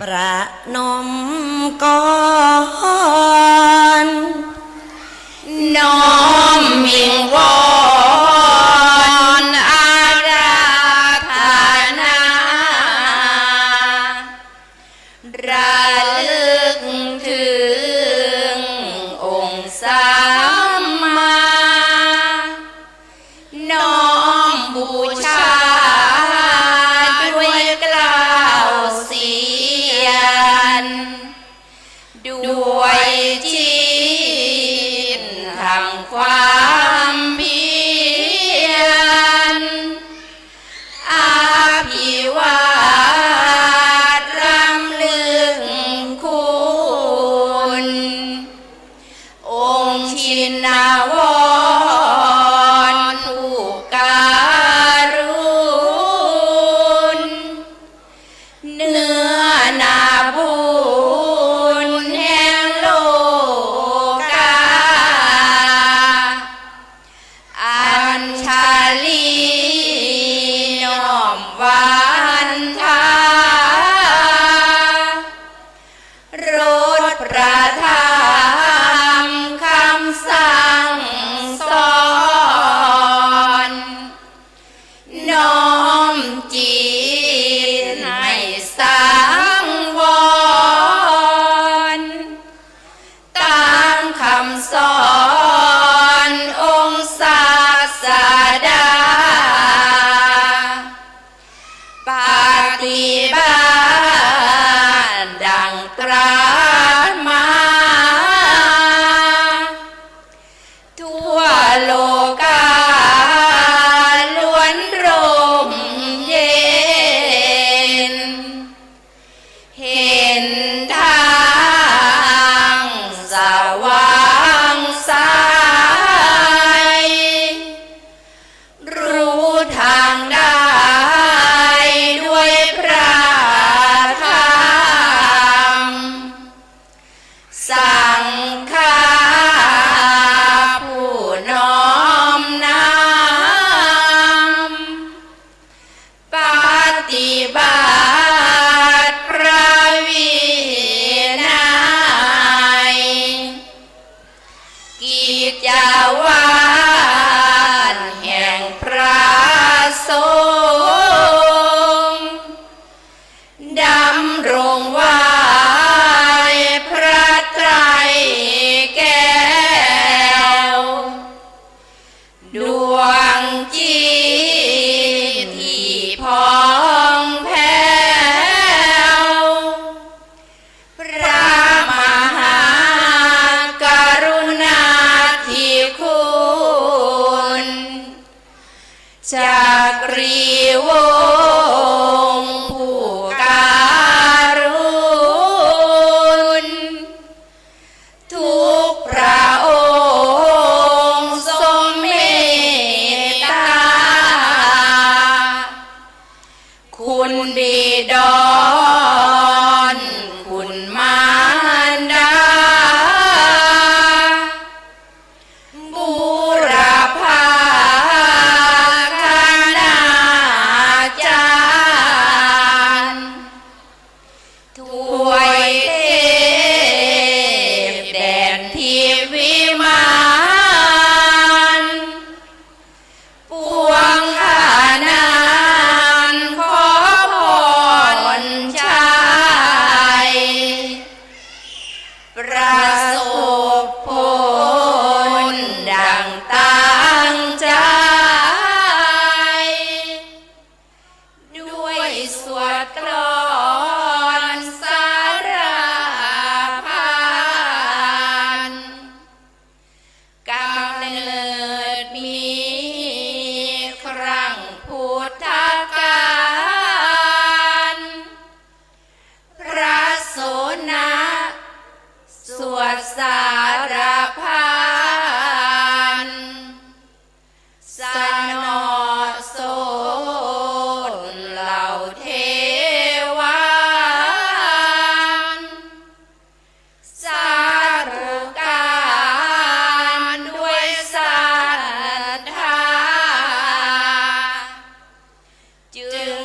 ប្រណមកននំមានវ now จากรีว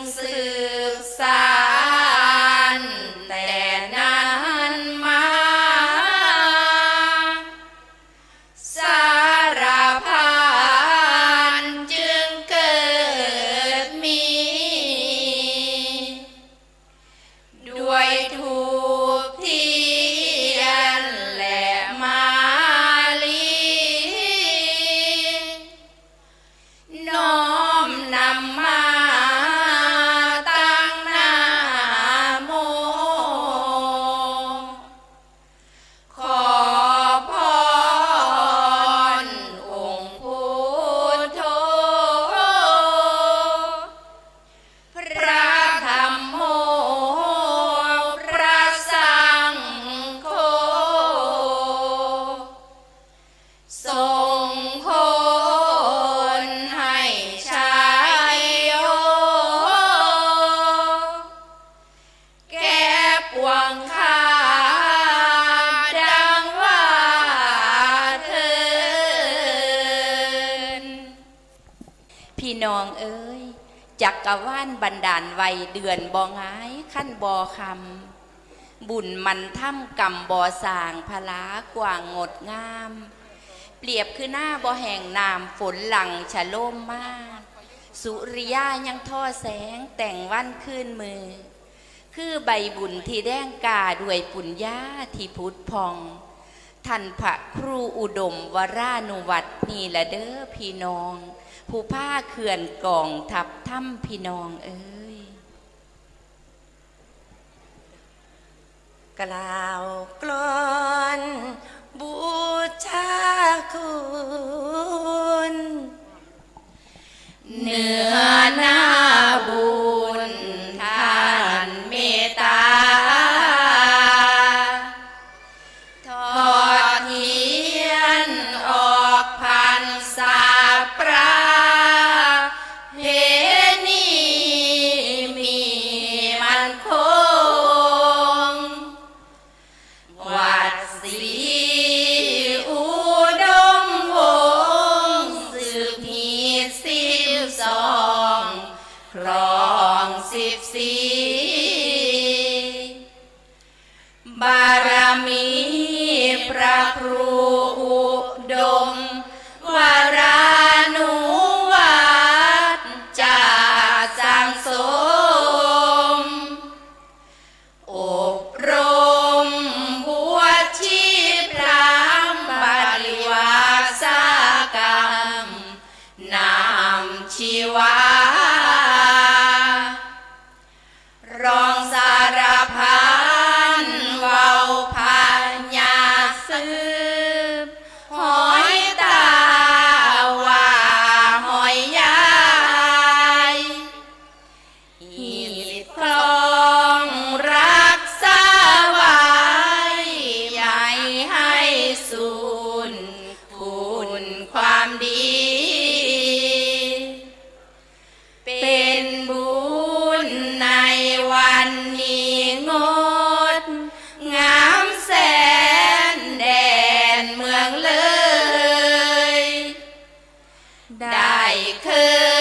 是 กะว่านบันดาลไวเดือนบองายขั้นบอคำบุญมันถ้ำกำบอสางพลากว่างงดงาม เปรียบคือหน้าบอแห่งนามฝนหลังฉะโลมมาก สุริยายังท่อแสงแต่งวันขึ้นมือ คือใบบุญที่แดงกาด้วยปุญญาที่พุทธพองท่านพระครูอุดมวรานุวัตนี่ละเด้อพี่น้อง ผู้ผ้าเขื่อนกองทับถ้ำพี่น้องเอ้ยกล่าวกล ได้คือ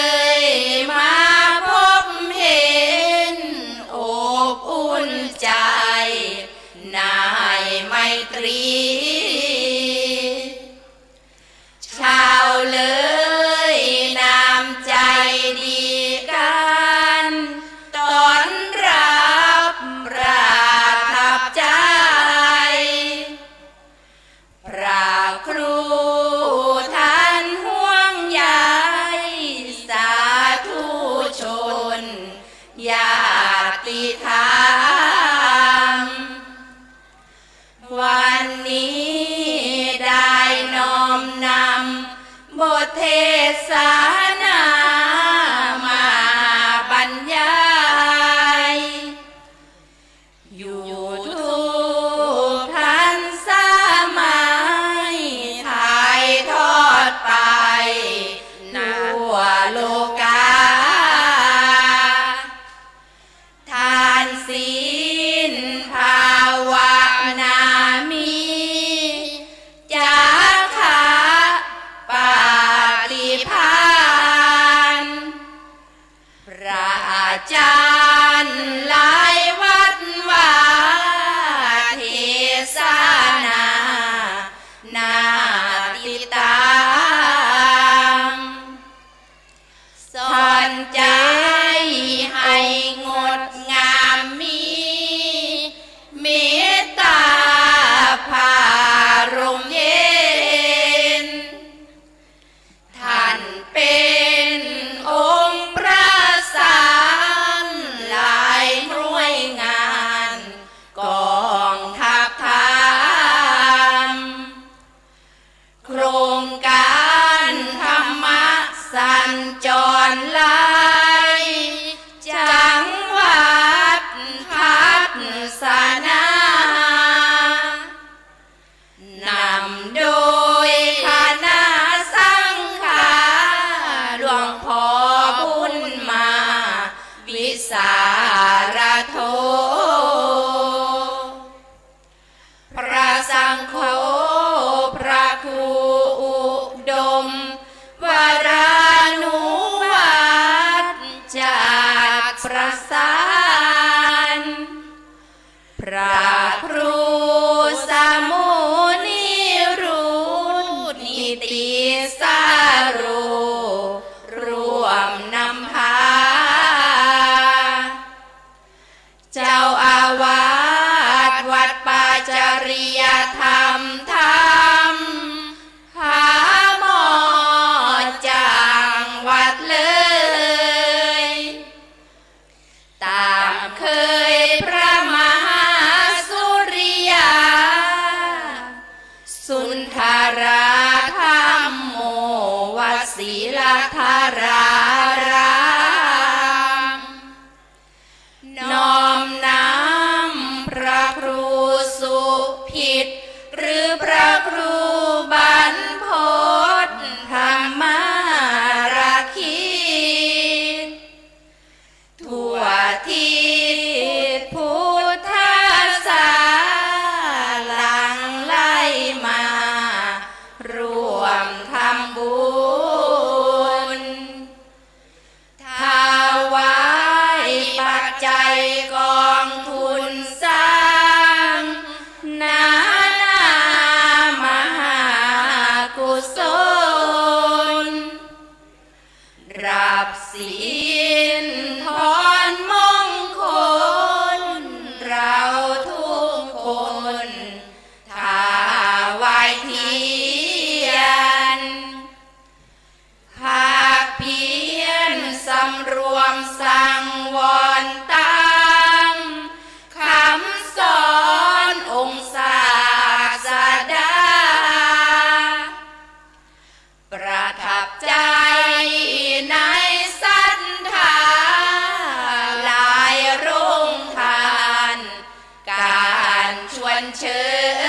สารโท พระสังโฆพระครูอุดมวารานุวัตจากประสาน พระ ศีลธารารามน้อมน้ำพระครูสุผิด หรือพระครูบันพศธรรมาราคีทั่วทีพุทธศาลังไล่มารวมทำบุญ chơi